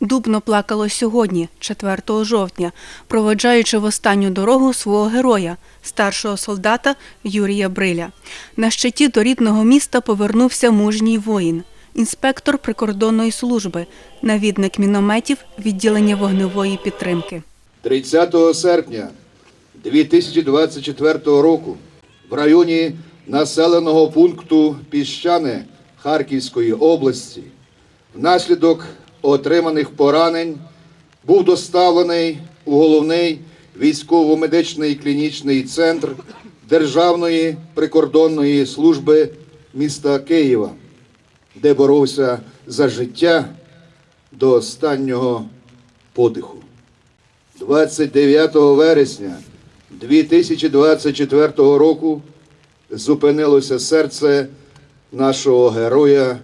Дубно плакало сьогодні, 4 жовтня, проводжаючи в останню дорогу свого героя, старшого солдата Юрія Бриля. На щиті до рідного міста повернувся мужній воїн, інспектор прикордонної служби, навідник мінометів відділення вогневої підтримки. 30 серпня 2024 року в районі населеного пункту Піщане Харківської області внаслідок отриманих поранень був доставлений у головний військово-медичний клінічний центр Державної прикордонної служби міста Києва, де боровся за життя до останнього подиху. 29 вересня 2024 року зупинилося серце нашого героя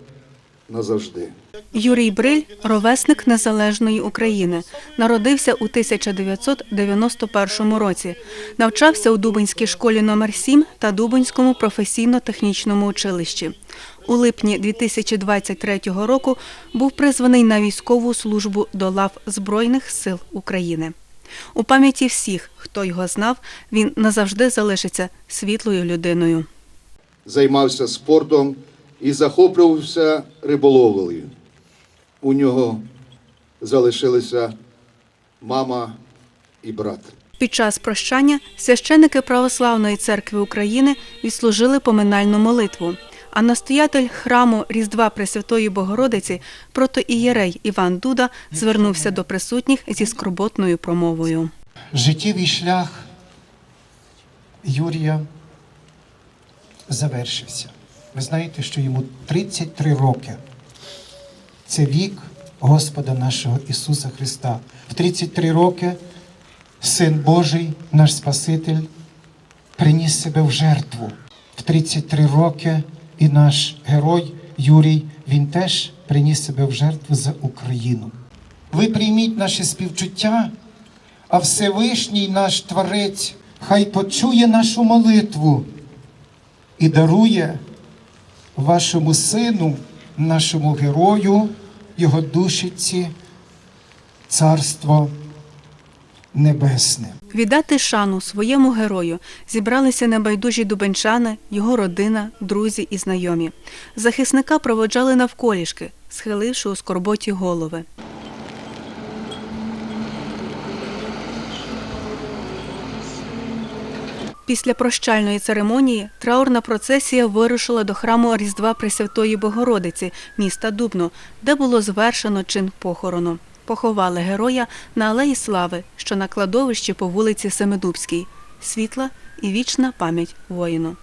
назавжди. Юрій Бриль ровесник незалежної України. Народився у 1991 році. Навчався у Дубинській школі номер 7 та Дубинському професійно-технічному училищі. У липні 2023 року був призваний на військову службу до лав Збройних сил України. У пам'яті всіх, хто його знав, він назавжди залишиться світлою людиною. Займався спортом і захоплювався риболовлею. У нього залишилися мама і брат. Під час прощання священики Православної церкви України відслужили поминальну молитву. А настоятель храму Різдва Пресвятої Богородиці протоієрей Іван Дуда звернувся до присутніх зі скорботною промовою. Життєвий шлях Юрія завершився. Ви знаєте, що йому 33 роки. Це вік Господа нашого Ісуса Христа. В 33 роки Син Божий, наш Спаситель, приніс себе в жертву. В 33 роки і наш герой Юрій, він теж приніс себе в жертву за Україну. Ви прийміть наше співчуття, а Всевишній наш Творець хай почує нашу молитву і дарує вашому сину, нашому герою, його душиці, царство небесне. Віддати шану своєму герою зібралися небайдужі дубенчани, його родина, друзі і знайомі. Захисника проводжали навколішки, схиливши у скорботі голови. Після прощальної церемонії траурна процесія вирушила до храму Різдва Пресвятої Богородиці міста Дубно, де було звершено чин похорону. Поховали героя на Алеї Слави, що на кладовищі по вулиці Семидубській. Світла і вічна пам'ять воїну.